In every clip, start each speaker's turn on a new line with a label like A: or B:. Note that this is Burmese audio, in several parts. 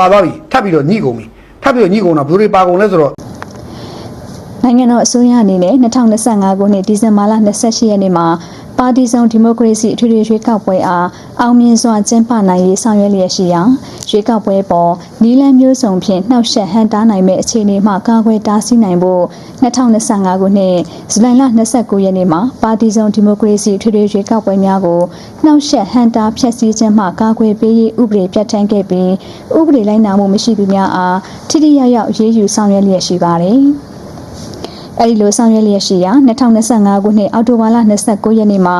A: ပါသွားပြီထပ်ပြီးတော့ညှိကုန်ပြီထပ်ပြီးတော့ညှိကုန်တော့ဘယ်သူတွေပါကုန်လဲဆိုတော့
B: နိုင်ငံတော်အစိုးရအနေနဲ့2025ခုနှစ်ဒီဇင်ဘာလ28ရက်နေ့မှာ ပါတီစုံဒီမိုကရေစီအထွေထွေရွေးကောက်ပွဲအားအောင်မြင်စွာကျင်းပနိုင်ရေးဆောင်ရွက်လျက်ရှိရာရွေးကောက်ပွဲပေါ်နီလန်းမျိုးစုံဖြင့်နှောက်ယှက်ဟန်တားနိုင်မဲ့အခြေအနေမှကာကွယ်တားဆီးနိုင်ဖို့2025ခုနှစ်ဇူလိုင်လ29ရက်နေ့မှာပါတီစုံဒီမိုကရေစီအထွေထွေရွေးကောက်ပွဲများကိုနှောက်ယှက်ဟန်တားဖျက်ဆီးခြင်းမှကာကွယ်ပေးရေးဥပဒေပြဋ္ဌာန်းခဲ့ပြီးဥပဒေလိုက်နာမှုမရှိသူများအားထိထိရောက်ရောက်အရေးယူဆောင်ရွက်လျက်ရှိပါတယ်။ အဲဒီလိုဆောင်ရွက်လျက်ရှိရာ2025ခုနှစ်အောက်တိုဘာလ29ရက်နေ့မှာ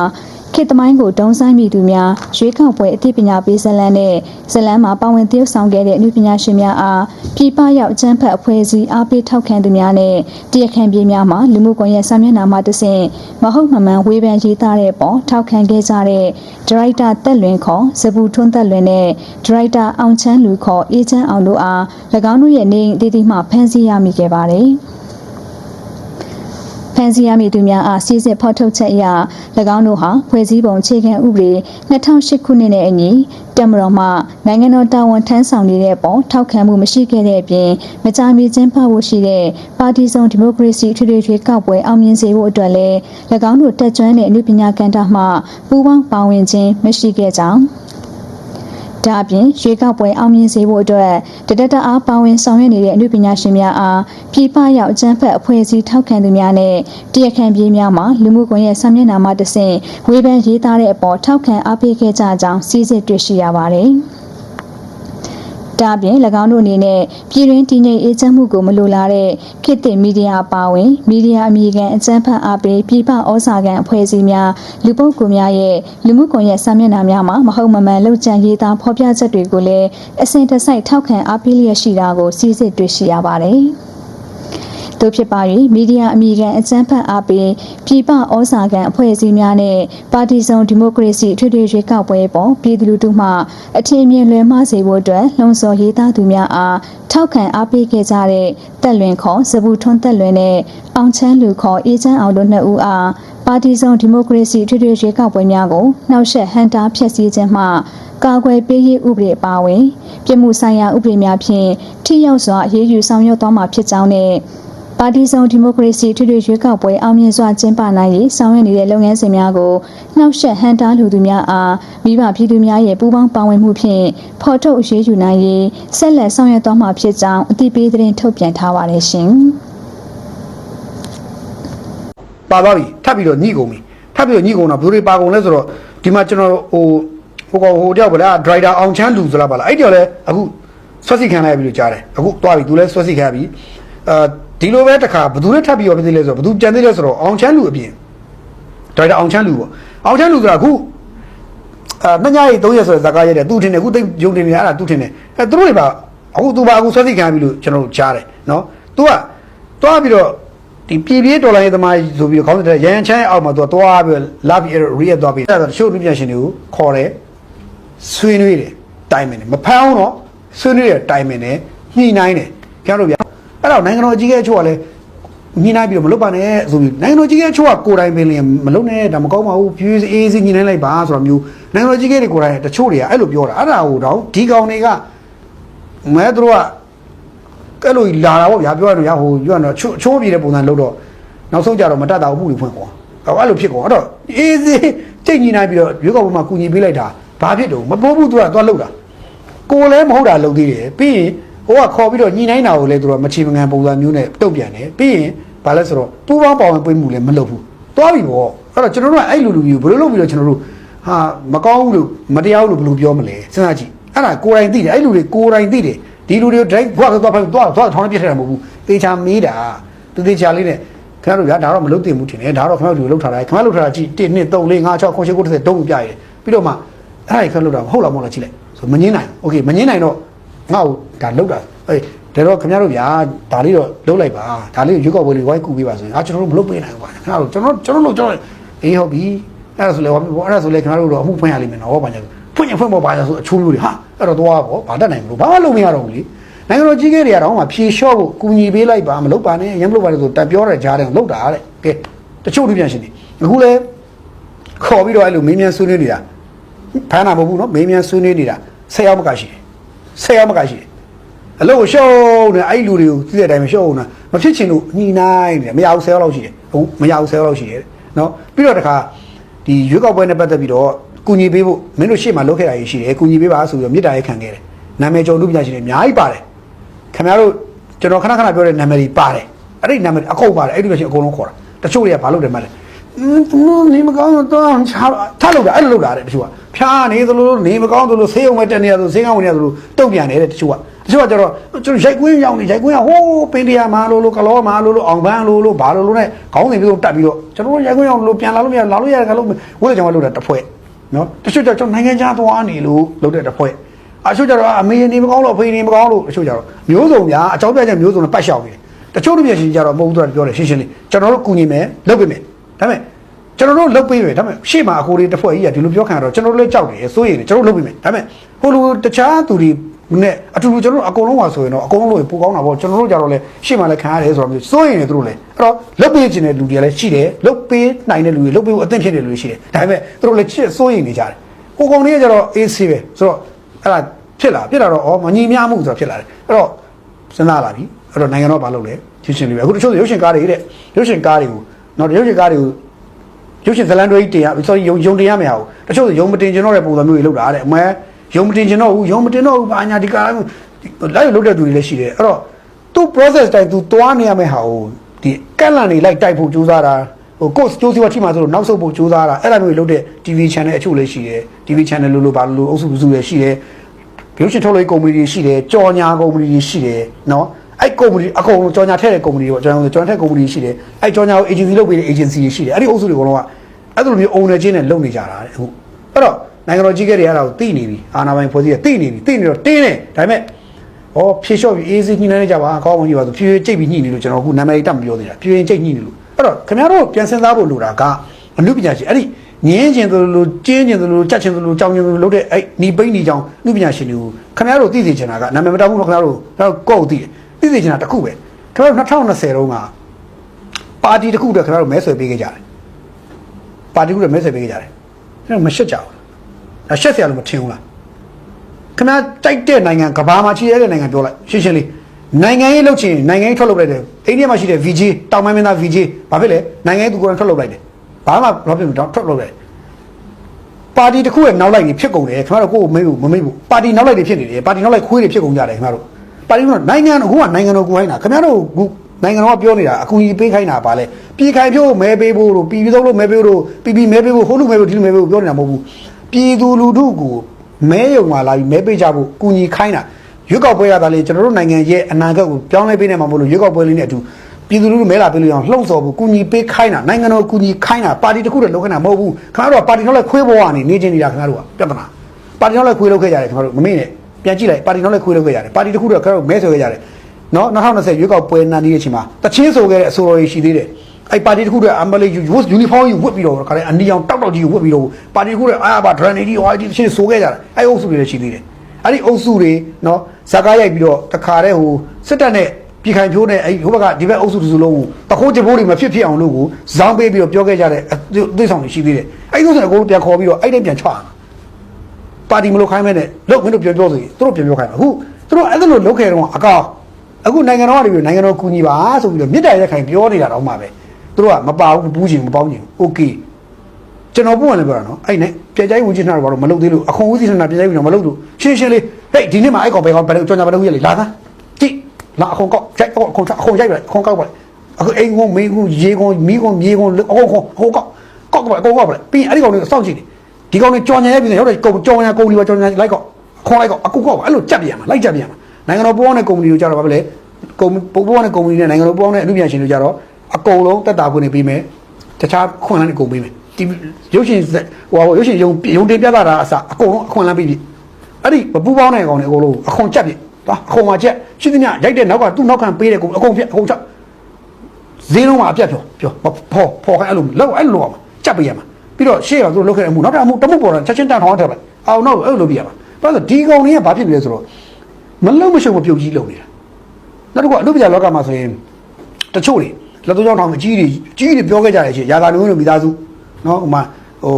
B: ခေတ်သမိုင်းကိုတုံးဆိုင်မိသူများရွေးကောက်ပွဲအသိပညာပေးဇလန်းနဲ့ဇလန်းမှာပါဝင်သရုပ်ဆောင်ခဲ့တဲ့အမှုပညာရှင်များအားပြည်ပရောက်အကျန်းဖက်အဖွဲ့အစည်းအားပေးထောက်ခံသူများနဲ့တရားခံပြေးများမှလူမှုကွန်ရက်စာမျက်နှာမှာတဆင့်မဟုတ်မမှန်ဝေဖန်ရေးသားတဲ့အပေါ်ထောက်ခံခဲ့ကြတဲ့ဒါရိုက်တာတက်လွင်ခေါ်ဇပူထွန်းတက်လွင်နဲ့ဒါရိုက်တာအောင်ချမ်းလူခေါ်အေးချမ်းအောင်တို့အား၎င်းတို့ရဲ့နေအိမ်အသီးသီးမှဖမ်းဆီးရမိခဲ့ပါတယ်။ ဖန်စီရမည်သူများအားစီစစ်ဖော်ထုတ်ချက်အရ၎င်းတို့ဟာဖွဲ့စည်းပုံအခြေခံဥပဒေ2008ခုနှစ်နဲ့အညီတက်မတော်မှနိုင်ငံတော်တာဝန်ထမ်းဆောင်နေတဲ့ပေါ်ထောက်ခံမှုမရှိခဲ့တဲ့အပြင်မကြာမီကျင်းပဖို့ရှိတဲ့ပါတီစုံဒီမိုကရေစီထွေထွေထွေကောက်ပွဲအောင်မြင်စေဖို့အတွက်လည်း၎င်းတို့တက်ကြွတဲ့အမှုပညာကဏ္ဍမှပူးပေါင်းပါဝင်ခြင်းမရှိခဲ့ကြောင်း ဒါအပြင်ရွေးကောက်ပွဲအောင်မြင်စေဖို့အတွက်တဒတအားပါဝင်ဆောင်ရွက်နေတဲ့အမှုပညာရှင်များအားပြည်ပရောက်အကျန်းဖက်အဖွဲ့အစည်းထောက်ခံသူများနဲ့တရားခံပြေးများမှလူမှုကွန်ရက်ဆာမျက်နှာမှာတဆင့်ဝေဖန်ရေးသားတဲ့အပေါ်ထောက်ခံအားပေးခဲ့ကြကြောင်းစီစစ်တွေ့ရှိရပါတယ်။ ဒါအပြင်၎င်းတို့အနေနဲ့ပြည်တွင်းတည်ငြိမ်အေးချမ်းမှုကိုမလိုလားတဲ့ခေတ်သစ်မီဒီယာအပါအဝင်မီဒီယာအမည်ခံအကြမ်းဖက်အားပေးပြည်ပဩဇာခံအဖွဲ့အစည်းများလူပုဂ္ဂိုလ်များရဲ့လူမှုကွန်ရက်စာမျက်နှာများမှာမဟုတ်မမှန်လောက်ကျန်ရေးသားဖော်ပြချက်တွေကိုလည်းအစဉ်တစိုက်ထောက်ခံအားပေးလျက်ရှိတာကိုစီစစ်တွေ့ရှိရပါတယ်။ တို့ဖြစ်ပါ၍မီဒီယာအမည်ခံအကြမ်းဖက်အားပေးပြည်ပဩဇာခံအဖွဲ့အစည်းများနဲ့ပါတီစုံဒီမိုကရေစီထွေထွေရွေးကောက်ပွဲပေါ်ပြည်သူလူထုမှအထင်မြင်လွယ်မှားစေဖို့အတွက်လှုံ့ဆော်ရေးသားသူများအားထောက်ခံအားပေးခဲ့ကြတဲ့တက်လွင်ခေါ်စပူထွန်းတက်လွင်နဲ့အောင်ချမ်းလူခေါ်အေးချမ်းအောင်တို့နှစ်ဦးအားပါတီစုံဒီမိုကရေစီထွေထွေရွေးကောက်ပွဲများကိုနှောက်ယှက်ဟန်တာဖျက်ဆီးခြင်းမှကာကွယ်ပေးရေးဥပဒေအပါအဝင် ပြည်မှုဆိုင်ရာဥပဒေများဖြင့်ထိရောက်စွာအရေးယူဆောင်ရွက်သွားမှာဖြစ်ကြောင်းနဲ့ ပါတီစုံဒီမိုကရေစီထွေထွေရွေးကောက်ပွဲအောင်မြင်စွာကျင်းပနိုင်ရေးဆောင်ရွက်နေတဲ့လုပ်ငန်းစဉ်များကိုနှောက်ယှက်ဟန်တားလူသူများအားမိဘပြည်သူများရဲ့ပူးပေါင်းပါဝင်မှုဖြင့်ဖော်ထုတ်အရေးယူနိုင်ရေးဆက်လက်ဆောင်ရွက်သွားမှာဖြစ်ကြောင်းအသိပေးသတင်းထုတ်ပြန်ထားပါတယ်ရှင်။
A: ပါသွားပြီထပ်ပြီးတော့ညှိကုန်ပြီထပ်ပြီးတော့ညှိကုန်တော့ဘယ်သူတွေပါကုန်လဲဆိုတော့ဒီမှာကျွန်တော်ဟိုဟိုကောင်ဟိုတယောက်ဗလားဒရိုက်တာအောင်ချမ်းလူဆိုလားပါလားအဲ့တယောက်လဲအခုဆွတ်စီခံလိုက်ပြီလို့ကြားတယ်အခုသွားပြီသူလဲဆွတ်စီခံပြီအာ ဒီလိုပဲတခါဘယ်သူလဲထပ်ပြီးတော့ဖြစ်သေးလဲဆိုတော့ဘယ်သူကြံသေးလဲဆိုတော့အောင်ချမ်းလူအပြင်ဒရိုက်တာအောင်ချမ်းလူပေါ့အောင်ချမ်းလူဆိုတာအခုအာနှစ်ညရေး3ရက်ဆိုတဲ့ဇာကားရက်တယ်သူထင်တယ်အခုသိယုံတင်နေအဲ့ဒါသူထင်တယ်အဲသူတို့တွေပါအခုသူပါအခုဆွတ်စီခံပြီလို့ကျွန်တော်တို့ကြားတယ်နော် तू ကသွားပြီးတော့ဒီပြည်ပြေးဒေါ်လာရေးသမားဆိုပြီးတော့ခေါင်းတဲ့ရန်ချမ်းအောက်မှာသူကသွားပြီးတော့လာပြီးအဲ့ရီရက်သွားပြီးအဲ့ဒါရှိုးလူပြန်ရှင်တွေကိုခေါ်တယ်ဆွေးနွေးတယ်တိုင်မင်တယ်မဖမ်းအောင်တော့ဆွေးနွေးတယ်တိုင်မင်တယ်ညှိနှိုင်းတယ်ကျွန်တော်တို့ဗျ အဲ့တော့နိုင်ငံတော်အကြီးအကဲအချို့ကလည်းညှိနှိုင်းပြီးတော့မလုပ်ပါနဲ့ဆိုပြီးနိုင်ငံတော်အကြီးအကဲအချို့ကကိုယ်တိုင်ပင်လည်းမလုပ်နဲ့ဒါမကောင်းပါဘူးဖြည်းဖြည်းအေးအေးစီညှိနှိုင်းလိုက်ပါဆိုတော့မျိုးနိုင်ငံတော်အကြီးအကဲတွေကိုယ်တိုင်တချို့တွေကအဲ့လိုပြောတာအဲ့ဒါကိုတော့ဒီကောင်တွေကမဲသူတို့ကအဲ့လိုလာတာပေါ့ဗျာပြောရတော့ရဟိုပြောရတော့ချိုးချိုးပြေတဲ့ပုံစံလုပ်တော့နောက်ဆုံးကြတော့မတတ်တာဘူးတွေဖွင့်ကွာအဲ့လိုဖြစ်ကွာအဲ့တော့အေးစေးချိန်ညီနိုင်ပြီးတော့ရွေးကောက်ပွဲမှာကူညီပေးလိုက်တာဘာဖြစ်တော့မပိုးဘူးသူကသွားလှုပ်တာကိုလည်းမဟုတ်တာလုပ်သေးတယ်ပြီးရင် ဟိုကခေါ်ပြီးတော့ညီနိုင်တာကိုလည်းသူကမချေမငံပုံစံမျိုးနဲ့တုတ်ပြန်တယ်ပြီးရင်ဘာလဲဆိုတော့ပူပေါင်းပေါဝင်ပေးမှုလည်းမလုပ်ဘူးသွားပြီပေါ့အဲ့တော့ကျွန်တော်တို့ကအဲ့လိုလူမျိုးဘယ်လိုလုပ်ပြီးတော့ကျွန်တော်တို့ဟာမကောင်းဘူးလို့မတရားဘူးလို့ဘယ်လိုပြောမလဲစဉ်းစားကြည့်အဲ့ဒါကိုယ်တိုင်သိတယ်အဲ့လူတွေကိုယ်တိုင်သိတယ် ဒီလူတွေကို direct ဘွားသွားဖိုင်သွားသွားထောင်းပြစ်ထတာမဟုတ်ဘူးတေချာမေးတာသူတေချာလေးနဲ့ခင်ဗျားတို့ဗျာဒါတော့မလုပ်တင်ဘူးထင်တယ်ဒါတော့ခင်ဗျားတို့လုပ်ထားတာခင်ဗျားလုပ်ထားတာကြည့်1 2 3 4 5 6 9 10 10တုံးပြရတယ်ပြီးတော့မှအဲ့ဒါခင်ဗျားလုပ်တာဟုတ်လားမဟုတ်လားကြည့်လိုက်ဆိုမငင်းနိုင်โอเคမငင်းနိုင်တော့ ငါ့ကိုဒါလုပ်တာအေးဒါတော့ခင်ဗျားတို့ဗျာဒါလေးတော့လုပ်လိုက်ပါဒါလေးကိုရွေးကောက်ပွဲလေးဝိုင်းကူပေးပါဆိုရင်အာကျွန်တော်တို့မလုပ်ပေးနိုင်ဘူးကွာခင်ဗျားတို့ကျွန်တော်ကျွန်တော်တို့ကျွန်တော်အေးဟုတ်ပြီအဲ့ဒါဆိုလေဟောအဲ့ဒါဆိုလေခင်ဗျားတို့တော့အမှုဖွင့်ရလိမ့်မယ်နော်ဘာညာဖွင့်ရင်ဖွင့်ပေါ်ပါညာဆိုအချိုးမျိုးတွေဟာအဲ့တော့သွားပေါ့ဘာတတ်နိုင်မလို့ဘာမှလုပ်မရတော့ဘူးလေနိုင်ငံတော်ကြီးကဲတွေကတော့မှဖြေလျှော့ဖို့ကူညီပေးလိုက်ပါမလုပ်ပါနဲ့ရမ်းမလုပ်ပါနဲ့ဆိုတက်ပြောတဲ့ကြားတယ်လုပ်တာတဲ့ကဲတချို့လူပြန်ရှင်နေအခုလဲခေါ်ပြီးတော့အဲ့လိုမင်းမြန်ဆွေးနွေးနေတာဖမ်းတာမဟုတ်ဘူးနော်မင်းမြန်ဆွေးနွေးနေတာ၁၀ယောက်မကရှိတယ် ၁၀ယောက်မကရှိတယ်အလုပ်ကိုရှုံးနေအဲ့ဒီလူတွေကိုသိတဲ့အတိုင်းပဲရှုံးနေမဖြစ်ချင်လို့ညှိနှိုင်းနေတယ်မရဘူးဆယ်လောက်ရှိတယ်ဟုတ်မရဘူးဆယ်လောက်ရှိတယ်နော်ပြီးတော့တခါဒီရွေးကောက်ပွဲနဲ့ပတ်သက်ပြီးတော့ကုညီပေးဖို့မင်းတို့ရှေ့မှာလုပ်ခဲ့တာကြီးရှိတယ်ကုညီပေးပါဆိုပြီးတော့မြစ်တာရေးခံခဲ့တယ်နာမည်ကျော်လူပညာရှင်တွေအများကြီးပါတယ်ခင်ဗျားတို့ကျွန်တော်ခဏခဏပြောတဲ့နာမည်တွေပါတယ်အဲ့ဒီနာမည်အကုန်ပါတယ်အဲ့ဒီပညာရှင်အကုန်လုံးခေါ်တာတချို့တွေကဘာလုပ်တယ်မှလဲอืม သူနေမကောင်းတော့ချာထားလို့တာအဲ့လိုလုပ်တာတဲ့တချို့ကဖြားနေသလိုနေမကောင်းသလိုဆေးုံမဲ့တက်နေရသလိုဆေးကောင်းဝင်နေရသလိုတုတ်ပြန်နေတဲ့တချို့ကတချို့ကကျတော့ကျွန်တော်ရိုက်ကွင်းရောက်နေရိုက်ကွင်းကဟိုးပင်တရားမာလို့လို့ကလောမာလို့လို့အောင်ပန်းလို့လို့ဘာလို့လို့နဲ့ခေါင်းစဉ်ပြီးတော့တက်ပြီးတော့ကျွန်တော်ရိုက်ကွင်းရောက်လို့ပြန်လာလို့မရလာလို့ရတယ်ကလို့ဝိလေကြောင့်လုပ်တာတစ်ဖွဲ့နော်တချို့ကျတော့ကျွန်တော်နိုင်ငံခြားသွားနေလို့လုပ်တဲ့တစ်ဖွဲ့အချို့ကျတော့အမေနေမကောင်းလို့အဖေနေမကောင်းလို့တချို့ကျတော့မျိုးစုံများအကြောင်းပြချက်မျိုးစုံနဲ့ပတ်လျှောက်နေတယ်တချို့လူပြရှင်ကျတော့မဟုတ်ဘူးသူကပြောတယ်ရှင်းရှင်းလေးကျွန်တော်တို့ကူညီမယ်လုပ်ပေးမယ် ဒါပေမဲ့ကျွန်တော်တို့လုပ်ပေးမယ်ဒါပေမဲ့ရှေ့မှာအကိုတွေတစ်ဖွဲ့ကြီးကဒီလိုပြောခံရတော့ကျွန်တော်တို့လည်းကြောက်တယ်စိုးရိမ်တယ်ကျွန်တော်တို့လုပ်ပေးမယ်ဒါပေမဲ့ဟိုလိုတခြားသူတွေနဲ့အတူတူကျွန်တော်တို့အကုန်လုံးပါဆိုရင်တော့အကုန်လုံးလို့ပိုကောင်းတာပေါ့ကျွန်တော်တို့ကြတော့လေရှေ့မှာလည်းခံရတယ်ဆိုတော့မျိုးစိုးရိမ်နေသူတို့လည်းအဲ့တော့လုပ်ပေးခြင်းတဲ့လူတွေလည်းရှိတယ်လုပ်ပေးနိုင်တဲ့လူတွေလုပ်ပေးဖို့အသင့်ဖြစ်တဲ့လူတွေရှိတယ်ဒါပေမဲ့သူတို့လည်းချစ်စိုးရိမ်နေကြတယ်ကိုကောင်လေးကကြတော့အေးဆေးပဲဆိုတော့အဲ့ဒါဖြစ်လာဖြစ်လာတော့ဩမညီမျှမှုဆိုတော့ဖြစ်လာတယ်အဲ့တော့စဉ်းစားလာပြီအဲ့တော့နိုင်ငံတော်ဘာလုပ်လဲရှင်းရှင်းလေးပဲအခုတချို့ရုပ်ရှင်ကားတွေတဲ့ရုပ်ရှင်ကားတွေကို နော်ရုပ်ရှင်ကားတွေကိုရုပ်ရှင်ဇလန်တွေတင်ရ sorry ယုံယုံတင်ရမရဘူးတချို့ယုံမတင်ကျင်တော့တဲ့ပုံစံမျိုးတွေလောက်တာတဲ့အမဲယုံမတင်ကျင်တော့ဘူးယုံမတင်တော့ဘူးဘာညာဒီကာလိုက်လုတ်တဲ့သူတွေလည်းရှိတယ်အဲ့တော့သူ process တိုင်းသူသွားနေရမယ့်ဟာကိုဒီကန့်လန့်နေလိုက်တိုက်ဖို့ကြိုးစားတာဟို course ကြိုးစီဝါချိမှဆိုတော့နောက်ဆုတ်ဖို့ကြိုးစားတာအဲ့လိုမျိုးလုတ်တဲ့ TV channel အချို့လည်းရှိတယ် TV channel လို့လို့ဘာလို့လို့အုပ်စုစုလည်းရှိတယ်ရုပ်ရှင်ထုတ်လုပ်ကုမ္ပဏီတွေရှိတယ်ကြော်ညာကုမ္ပဏီတွေရှိတယ်နော် အဲ့ကုမ္ပဏီအကုန်လုံးကြော်ညာထည့်တဲ့ကုမ္ပဏီတွေပေါ့ကျွန်တော်ကျွန်တော်ထည့်ကုမ္ပဏီရှိတယ်အဲ့ကြော်ညာကို agency လုပ်ပေးတဲ့ agency တွေရှိတယ်အဲ့ဒီအုပ်စုတွေအကုန်လုံးကအဲ့လိုမျိုးအုံနေချင်းနဲ့လုံနေကြတာတဲ့အခုအဲ့တော့နိုင်ငံတော်ကြီးကတွေအဲ့ဒါကိုသိနေပြီအာဏာပိုင်ဖွဲ့စည်းကသိနေပြီသိနေတော့တင်းတယ်ဒါပေမဲ့ဩဖြေလျှော့ပြီးအေးစီညှိနှိုင်းနေကြပါအကောင်းအောင်ကြီးပါဆိုဖြေဖြေကြိတ်ပြီးညှိနေလို့ကျွန်တော်အခုနာမည်တက်မပြောသေးတာဖြေဖြေကြိတ်ညှိနေလို့အဲ့တော့ခင်ဗျားတို့ပြန်စဉ်းစားဖို့လိုတာကအမှုပညာရှင်အဲ့ဒီငင်းကျင်သလိုကျင်းကျင်သလိုကြက်ကျင်သလိုကြောင်ကျင်သလိုလုပ်တဲ့အဲ့နီပိန်းနီကြောင်အမှုပညာရှင်တွေကိုခင်ဗျားတို့သိစေချင်တာကနာမည်မတောက်ဘူးတော့ခင်ဗျားတို့တော့ကိုယ့်ကိုသိတယ် သိသိချင်တာတစ်ခုပဲကျွန်တော်2020တုန်းကပါတီတစ်ခုအတွက်ကျွန်တော်မဲဆွယ်ပေးခဲ့ကြတယ်ပါတီတစ်ခုအတွက်မဲဆွယ်ပေးခဲ့ကြတယ်ကျွန်တော်မရှက်ကြဘူးဒါရှက်စရာလို့မထင်ဘူးလားခင်ဗျားတိုက်တဲ့နိုင်ငံကဘာမှာချီရတဲ့နိုင်ငံပြောလိုက်ရှင်းရှင်းလေးနိုင်ငံရေးလုပ်ချင်နိုင်ငံရေးထွက်လုပ်လိုက်တယ်အိန္ဒိယမှာရှိတဲ့ VJ တောင်ပိုင်းမင်းသား VJ ဘာဖြစ်လဲနိုင်ငံရေးသူကိုယ်တိုင်ထွက်လုပ်လိုက်တယ်ဘာမှဘာဖြစ်မတောင်းထွက်လုပ်လိုက်ပါတီတစ်ခုရဲ့နောက်လိုက်နေဖြစ်ကုန်တယ်ခင်ဗျားတို့ကိုယ်မေးဘူးမမေးဘူးပါတီနောက်လိုက်တွေဖြစ်နေတယ်ပါတီနောက်လိုက်ခွေးတွေဖြစ်ကုန်ကြတယ်ခင်ဗျားတို့ ပါတီကနိုင်ငံအခုကနိုင်ငံတော်ကိုယ်ဟိုင်းတာခင်ဗျားတို့ခုနိုင်ငံတော်ကပြောနေတာအကူအညီပေးခိုင်းတာပါလဲပြည်ခိုင်ဖြိုးမဲပေးဖို့တို့ပြည်ပြီးတော့လို့မဲပေးဖို့တို့ပြည်ပြည်မဲပေးဖို့ဟိုလူမဲပေးဖို့ဒီလူမဲပေးဖို့ပြောနေတာမဟုတ်ဘူးပြည်သူလူထုကိုမဲယုံမှာလာပြီးမဲပေးကြဖို့ကူညီခိုင်းတာရွေးကောက်ပွဲရတာလေကျွန်တော်တို့နိုင်ငံရဲ့အနာဂတ်ကိုပြောင်းလဲပေးနေမှာမဟုတ်လို့ရွေးကောက်ပွဲလေးနဲ့အတူပြည်သူလူထုမဲလာပေးလို့ရအောင်လှုံ့ဆော်ဖို့ကူညီပေးခိုင်းတာနိုင်ငံတော်ကူညီခိုင်းတာပါတီတစ်ခုတည်းလုပ်ခိုင်းတာမဟုတ်ဘူးခင်ဗျားတို့ကပါတီနောက်လိုက်ခွေးဘဝကနေနေချင်းနေတာခင်ဗျားတို့ကပြဿနာပါတီနောက်လိုက်ခွေးလုပ်ခဲ့ကြတယ်ခင်ဗျားတို့မမေ့နဲ့ ပြန်ကြည့်လိုက်ပါတီနောက်လိုက်ခွေးလုပ်ခဲ့ကြတယ်ပါတီတစ်ခုတည်းခင်ဗျားတို့မဲဆွဲခဲ့ကြတယ်နော်2020ရွေးကောက်ပွဲနာနေတဲ့အချိန်မှာတချင်းဆိုခဲ့တဲ့အဆိုတော်ကြီးရှိသေးတယ်အဲ့ပါတီတစ်ခုတည်းအမလေးယူယူနီဖောင်းကြီးဝတ်ပြီးတော့ခါတဲ့အန်ဒီအောင်တောက်တောက်ကြီးဝတ်ပြီးတော့ပါတီတစ်ခုတည်းအာဘာဒရန်နီဒီဟိုအတီတချင်းဆိုခဲ့ကြတယ်အဲ့အုပ်စုတွေလည်းရှိသေးတယ်အဲ့ဒီအုပ်စုတွေနော်ဇာကားရိုက်ပြီးတော့တခါတည်းဟိုစစ်တပ်နဲ့ပြည်ခိုင်ဖြိုးနဲ့အဲ့ဟိုဘက်ကဒီဘက်အုပ်စုတစ်စုလုံးကိုတခိုးကြိုးတွေမဖြစ်ဖြစ်အောင်လို့ကိုဇောင်းပေးပြီးတော့ပြောခဲ့ကြတဲ့အသိဆောင်တွေရှိသေးတယ်အဲ့ဒီဥစ္စာကိုပြန်ခေါ်ပြီးတော့အဲ့ဒီပြန်ချအောင် ပါတီမလို့ခိုင်းမဲ့နဲ့လို့မင်းတို့ပြောပြောဆိုရင်သူတို့ပြောပြောခိုင်းမှာအခုသူတို့အဲ့ဒါလို့လုပ်ခဲ့တော့အကောင်းအခုနိုင်ငံတော်ကနေပြီးနိုင်ငံတော်ကူညီပါဆိုပြီးတော့မြစ်တာရက်ခိုင်ပြောနေတာတော့မှပဲသူတို့ကမပါဘူးပူးချင်မပေါင်းချင်โอเคကျွန်တော်ပုံမှန်လည်းပြောတာနော်အဲ့နဲ့ပြကြိုင်ဝင်ချင်တာတော့ဘာလို့မလုပ်သေးလို့အခွန်ဦးစီးနေတာပြကြိုင်ဝင်တော့မလုပ်လို့ရှင်းရှင်းလေးဟေးဒီနေ့မှအဲ့ကောင်ပဲကောင်ဘယ်လိုကြောင်ကြဘယ်လိုရလေလာသားကြည့်လာအခွန်ကောက်ကြိုက်အခွန်အခွန်ရိုက်လိုက်အခွန်ကောက်ပါလေအခုအိမ်ကုန်မင်းကုန်ရေကုန်မီးကုန်မြေကုန်အခွန်ခွန်ဟိုကောက်ကောက်ပါအကုန်ကောက်ပါလေပြီးအဲ့ဒီကောင်တွေစောင့်ကြည့်နေ ဒီကောင်တွေကြောင်ညာရဲ့ပြည်ရောက်တယ်ကုံကြောင်ညာကုမ္ပဏီပါကြောင်ညာလိုက်ကောခေါ်လိုက်ကောအခုကောအဲ့လိုကြက်ပြန်မှာလိုက်ကြပြန်မှာနိုင်ငံတော်ပူးပေါင်းတဲ့ကုမ္ပဏီတို့ကြတော့ဗာလဲကုမ္ပပူးပေါင်းတဲ့ကုမ္ပဏီနဲ့နိုင်ငံတော်ပူးပေါင်းတဲ့အမှုပြန်ရှင်တို့ကြတော့အကုန်လုံးတက်တာခွင့်နေပေးမယ်တခြားခွင့်လန်းတွေကုန်ပေးမယ်ဒီရုပ်ရှင်ဟိုရုပ်ရှင်ယုံယုံတင်ပြတာအစားအကုန်လုံးအခွင့်လန်းပေးပြီအဲ့ဒီမပူးပေါင်းတဲ့ကောင်တွေအကုန်လုံးအခွန်ကြက်ပြီသွားအခွန်မှာကြက်ရှိသမျှရိုက်တဲ့နောက်ကသူ့နောက်ခံပေးတဲ့ကုမ္ပဏီအကုန်ပြက်အကုန်ချက်ဈေးလုံးမှာအပြတ်ပြောပြောဖော်ဖော်ခိုင်းအဲ့လိုလောက်အဲ့လိုအောင်ကြက်ပေးရမှာ ပြီးတော့ရှေ့ကသူလုတ်ခဲ့တဲ့အမှုနောက်တစ်အမှုတစ်မှုပေါ်တော့ချက်ချင်းတန်ထောင်းထည့်လိုက်အောင်တော့အဲ့လိုပြရမှာဘာလို့ဒီကောင်တွေကဘာဖြစ်နေလဲဆိုတော့မလုံမရှုံမပြုတ်ကြီးလုံနေတာနောက်တစ်ခုအလုပ်ပြလောကမှာဆိုရင်တချို့တွေလက်သုံးချောင်းထောင်အကြီးတွေအကြီးတွေပြောခဲ့ကြတယ်ချင်းရာဂာနုံးတို့မိသားစုနော်ဟိုမှာဟို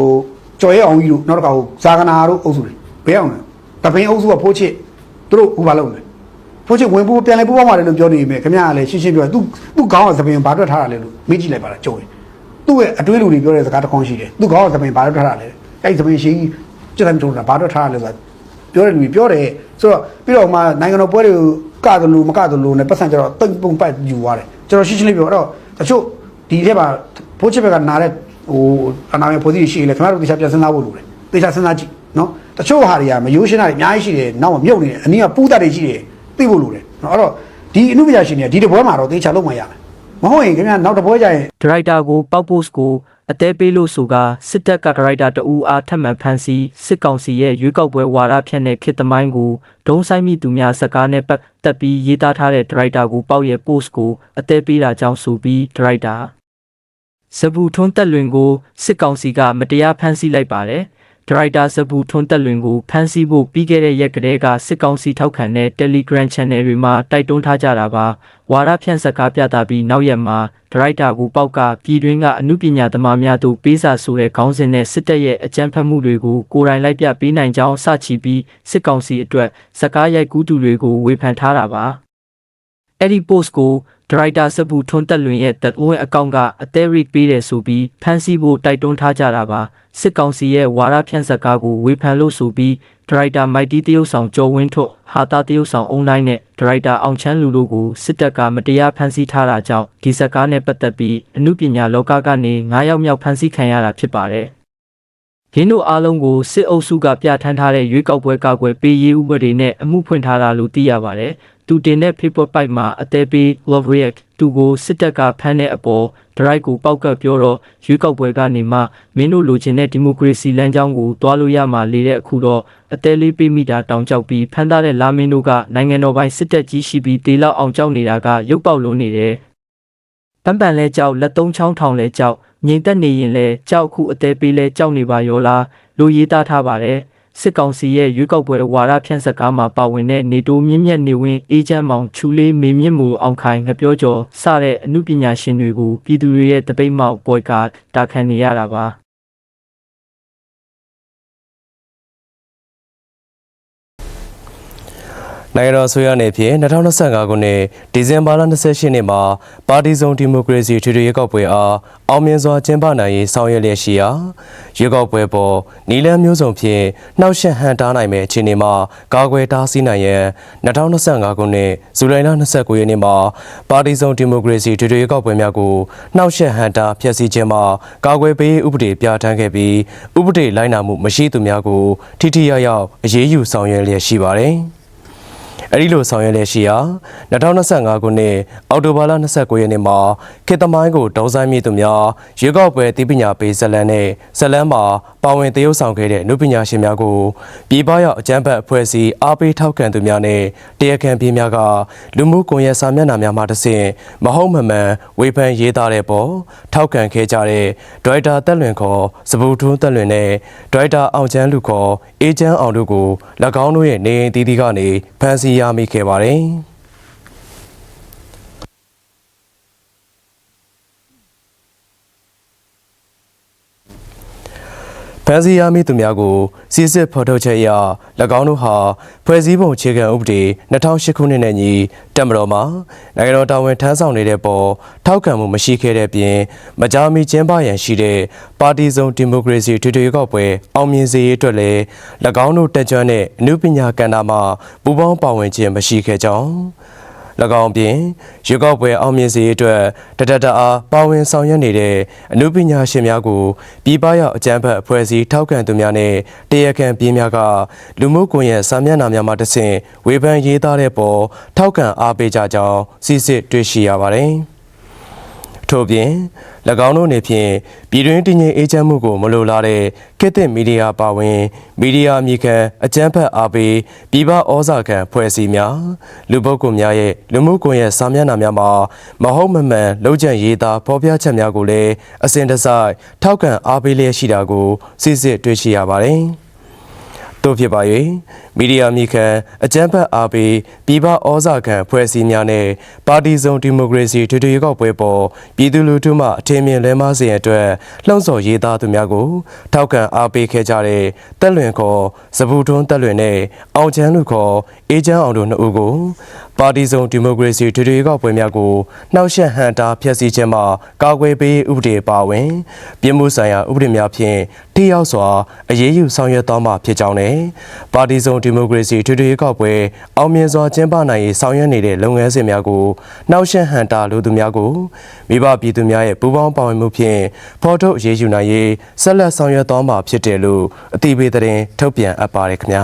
A: ကျော်ရဲအောင်ကြီးတို့နောက်တစ်ခါဟိုဇာကနာတို့အုပ်စုတွေဘယ်အောင်လဲတပင်းအုပ်စုကဖိုးချစ်သူတို့ဟိုဘာလုပ်လဲဖိုးဖိုးချစ်ဝင်ပူပြန်လဲပူပေါင်းပါတယ်လို့ပြောနေပြီခင်ဗျားကလည်းရှင်းရှင်းပြောသူသူခေါင်းကသပင်ဘာအတွက်ထားတာလဲလို့မေးကြည့်လိုက်ပါလားကြုံရင် သူ့ရဲ့အတွေးလူတွေပြောတဲ့စကားတစ်ခေါက်ရှိတယ်သူခေါင်းကသပင်ဘာအတွက်ထားတာလဲအဲ့ဒီသပင်ရှိစက်တယ်မထုံးတာဘာအတွက်ထားတာလဲဆိုတာပြောတဲ့လူတွေပြောတယ်ဆိုတော့ပြီးတော့မှနိုင်ငံတော်ပွဲတွေကိုကသလိုမကသလိုနဲ့ပတ်စံကြတော့တိတ်ပုံပတ်ယူသွားတယ်ကျွန်တော်ရှင်းရှင်းလေးပြောအဲ့တော့တချို့ဒီထဲမှာဖိုးချစ်ဘက်ကနားတဲ့ဟိုအနာမည်ဖိုးစီရှိလေခင်ဗျားတို့တခြားပြန်စဉ်းစားဖို့လိုတယ်တခြားစဉ်းစားကြည့်နော်တချို့ဟာတွေကမယိုးရှင်းတာတွေအများကြီးရှိတယ်နောက်မှမြုပ်နေတယ်အနည်းကပူးတတ်တွေရှိတယ်သိဖို့လိုတယ်နော်အဲ့တော့ဒီအမှုပညာရှင်တွေကဒီတစ်ပွဲမှာတော့တေချာလုပ်မှရမယ် မဟုတ်ရင်ခင်ဗျာနောက်တစ်ပွဲကျရင်
C: ဒရိုက်တာကိုပောက်ပို့စ်ကိုအသေးပေးလို့ဆိုကစစ်တပ်ကဒရိုက်တာတဦးအားထပ်မံဖမ်းဆီးစစ်ကောင်စီရဲ့ရွေးကောက်ပွဲဝါဒဖြန့်တဲ့ခေတ်သမိုင်းကိုဒုံဆိုင်မိသူများစကားနဲ့ပတ်သက်ပြီးရေးသားထားတဲ့ဒရိုက်တာကိုပောက်ရဲ့ post ကိုအသေးပေးတာကြောင့်ဆိုပြီးဒရိုက်တာစဘူထွန်းတက်လွင်ကိုစစ်ကောင်စီကမတရားဖမ်းဆီးလိုက်ပါတယ် ဒရိုက်တာစဘူထွန်းတက်လွင်ကိုဖမ်းဆီးဖို့ပြီးခဲ့တဲ့ရက်ကတည်းကစစ်ကောင်စီထောက်ခံတဲ့ Telegram Channel တွေမှာတိုက်တွန်းထားကြတာပါဝါရဖြန့်စကားပြတာပြီးနောက်ရက်မှာဒရိုက်တာကိုပောက်ကပြည်တွင်းကအမှုပညာသမားများတို့ပေးစာဆိုတဲ့ခေါင်းစဉ်နဲ့စစ်တပ်ရဲ့အကြမ်းဖက်မှုတွေကိုကိုယ်တိုင်လိုက်ပြပေးနိုင်ကြောင်းစချီပြီးစစ်ကောင်စီအတွက်စကားရိုက်ကူးသူတွေကိုဝေဖန်ထားတာပါအဲ့ဒီ post ကို ဒရိုက်တာစပူထွန်းတက်လွင်ရဲ့တက်ဝင်းအကောင့်ကအသေးရစ်ပေးတယ်ဆိုပြီးဖမ်းဆီးဖို့တိုက်တွန်းထားကြတာပါစစ်ကောင်စီရဲ့ဝါရဖြန့်စကားကိုဝေဖန်လို့ဆိုပြီးဒရိုက်တာမိုက်တီတရုတ်ဆောင်ကျော်ဝင်းထွတ်ဟာတာတရုတ်ဆောင်အွန်လိုင်းနဲ့ဒရိုက်တာအောင်ချမ်းလူတို့ကိုစစ်တပ်ကမတရားဖမ်းဆီးထားတာကြောင့်ဒီစကားနဲ့ပတ်သက်ပြီးအမှုပညာလောကကနေ9ယောက်မြောက်ဖမ်းဆီးခံရတာဖြစ်ပါတယ်ရင်းတို့အားလုံးကိုစစ်အုပ်စုကပြဋ္ဌာန်းထားတဲ့ရွေးကောက်ပွဲကောက်ွယ်ပေးရေးဥပဒေနဲ့အမှုဖွင့်ထားတာလို့သိရပါတယ်။ သူတင်တဲ့ paper pipe မှာအသေးပေး love react သူကိုစစ်တပ်ကဖမ်းတဲ့အပေါ် drive ကိုပောက်ကပ်ပြောတော့ရွေးကောက်ပွဲကနေမှမင်းတို့လိုချင်တဲ့ဒီမိုကရေစီလမ်းကြောင်းကိုတွားလို့ရမှာလေတဲ့အခုတော့အသေးလေးပေးမိတာတောင်ကြောက်ပြီးဖမ်းထားတဲ့လာမင်းတို့ကနိုင်ငံတော်ပိုင်းစစ်တပ်ကြီးရှိပြီးတေလောက်အောင်ကြောက်နေတာကရုပ်ပေါက်လုံးနေတယ်။ပန်းပန်လဲကြောက်လက်သုံးချောင်းထောင်လဲကြောက်ငိမ်သက်နေရင်လဲကြောက်ခုအသေးပေးလဲကြောက်နေပါရောလားလို့ရေးသားထားပါတယ် စစ်ကောင်စီရဲ့ရွေးကောက်ပွဲဝါဒဖြန့်စကားမှာပါဝင်တဲ့နေတိုးမြင့်မြတ်နေဝင်းအေဂျင့်မောင်ချူလေးမေမြင့်မူအောင်ခိုင်ငပြောကျော်စတဲ့အမှုပညာရှင်တွေကိုပြည်သူတွေရဲ့တပိတ်မောက်ပွဲကတာခံနေရတာပါ
D: နိုင်ငံတော်ဆိုရအနေဖြင့်2025ခုနှစ်ဒီဇင်ဘာလ28ရက်နေ့မှာပါတီစုံဒီမိုကရေစီထွေထွေရွေးကောက်ပွဲအားအောင်မြင်စွာကျင်းပနိုင်ရေးဆောင်ရွက်လျက်ရှိရာရွေးကောက်ပွဲပေါ်နီလန်းမျိုးစုံဖြင့်နှောက်ယှက်ဟန်တားနိုင်မဲ့အခြေအနေမှာကာကွယ်တားဆီးနိုင်ရန်2025ခုနှစ်ဇူလိုင်လ29ရက်နေ့မှာပါတီစုံဒီမိုကရေစီထွေထွေရွေးကောက်ပွဲများကိုနှောက်ယှက်ဟန်တားဖျက်ဆီးခြင်းမှာကာကွယ်ပေးရေးဥပဒေပြဋ္ဌာန်းခဲ့ပြီးဥပဒေလိုက်နာမှုမရှိသူများကိုထိထိရောက်ရောက်အရေးယူဆောင်ရွက်လျက်ရှိပါတယ်။ အဲ့ဒီလိုဆောင်ရွက်လက်ရှိရာ2025ခုနှစ်အောက်တိုဘာလ29ရက်နေ့မှာခေတ်သမိုင်းကိုဒေါင်းဆိုင်မြင့်သူများရွေးကောက်ပွဲတည်ပညာပေးဇလန်နဲ့ဇလန်မှာပါဝင်သရုပ်ဆောင်ခဲ့တဲ့လူပညာရှင်များကိုပြည်ပရောက်အကြမ်းဖက်အဖွဲ့အစည်းအားပေးထောက်ခံသူများနဲ့တရားခံပြည်များကလူမှုကွန်ရက်စာမျက်နှာများမှာတဆင့်မဟုတ်မမှန်ဝေဖန်ရေးသားတဲ့ပေါ်ထောက်ခံခဲ့ကြတဲ့ဒရိုက်တာတက်လွင်ခေါ်စပူထွန်းတက်လွင်နဲ့ဒရိုက်တာအောင်ချမ်းလူခေါ်အေဂျင့်အောင်တို့ကို၎င်းတို့ရဲ့နေအိမ်တီးတီးကနေဖမ်းဆီးရမိခဲ့ပါတယ်။ ဖန်စီရမိသူများကိုစစ်စစ်ဖော်ထုတ်ချက်အရ၎င်းတို့ဟာဖွဲ့စည်းပုံအခြေခံဥပဒေ2008ခုနှစ်နဲ့ညီတက်မတော်မှာနိုင်ငံတော်တာဝန်ထမ်းဆောင်နေတဲ့ပေါ်ထောက်ခံမှုမရှိခဲ့တဲ့ပြင်မကြာမီကျင်းပရန်ရှိတဲ့ပါတီစုံဒီမိုကရေစီထွေထွေရွေးကောက်ပွဲအောင်မြင်စေရေးအတွက်လည်း၎င်းတို့တက်ကြွတဲ့အမှုပညာကဏ္ဍမှာပူးပေါင်းပါဝင်ခြင်းမရှိခဲ့ကြောင်း၎ င်းပြင်ရွေးကောက်ပွဲအောင်မြင်စေရေးအတွက်တတတအားပါဝင်ဆောင်ရွက်နေတဲ့အမှုပညာရှင်များကိုပြည်ပရောက်အကြံဖက်အဖွဲ့အစည်းထောက်ခံသူများနဲ့တရားခံပြည်များကလူမှုကွန်ရက်စာမျက်နှာများမှာတဆင့်ဝေဖန်ရေးသားတဲ့ပေါ်ထောက်ခံအားပေးကြကြောင်းစစ်စစ်တွေ့ရှိရပါတယ်။ ထို့ပြင်၎င်းတို့အနေဖြင့်ပြည်တွင်းတည်ငြိမ်အေးချမ်းမှုကိုမလိုလားတဲ့ခေတ်သစ်မီဒီယာပါဝင်မီဒီယာအမိခံအကြမ်းဖက်အားပေးပြည်ပဩဇာခံဖွဲ့စည်းများလူပုဂ္ဂိုလ်များရဲ့လူမှုကွန်ရက်စာမျက်နှာများမှာမဟုတ်မမှန်လုံးချန်ရေးသားဖော်ပြချက်များကိုလည်းအစဉ်တစိုက်ထောက်ခံအားပေးလျက်ရှိတာကိုစစ်စစ်တွေ့ရှိရပါတယ်။ တို့ဖြစ်ပါ၍မီဒီယာမိခံအကြမ်းဖက်အားပေးပြည်ပဩဇာခံဖွဲ့စည်းများနဲ့ပါတီစုံဒီမိုကရေစီထွေထွေရွေးကောက်ပွဲပေါ်ပြည်သူလူထုမှအထင်မြင်လဲမစေရန်အတွက်လှုံ့ဆော်ရေးသားသူများကိုထောက်ခံအားပေးခဲ့ကြတဲ့တက်လွင်ခေါ်စပူထွန်းတက်လွင်နဲ့အောင်ချမ်းလူခေါ်အေးချမ်းအောင်တို့နှစ်ဦးကိုပါတီစုံဒီမိုကရေစီထွေထွေရွေးကောက်ပွဲများကိုနှောက်ယှက်ဟန်တာဖျက်ဆီးခြင်းမှာကာကွယ်ပေးဥပဒေပါဝင် ပြည်မှုဆိုင်ရာဥပဒေများဖြင့်ထိရောက်စွာအရေးယူဆောင်ရွက်သွားမှာဖြစ်ကြောင်းနဲ့ပါတီစုံဒီမိုကရေစီထွေထွေရွေးကောက်ပွဲအောင်မြင်စွာကျင်းပနိုင်ရေးဆောင်ရွက်နေတဲ့လုပ်ငန်းစဉ်များကိုနှောက်ယှက်ဟန်တာလူသူများကိုမိဘပြည်သူများရဲ့ပူးပေါင်းပါဝင်မှုဖြင့်ဖော်ထုတ်အရေးယူနိုင်ရေးဆက်လက်ဆောင်ရွက်သွားမှာဖြစ်တယ်လို့အသိပေးသတင်းထုတ်ပြန်အပ်ပါတယ်ခင်ဗျာ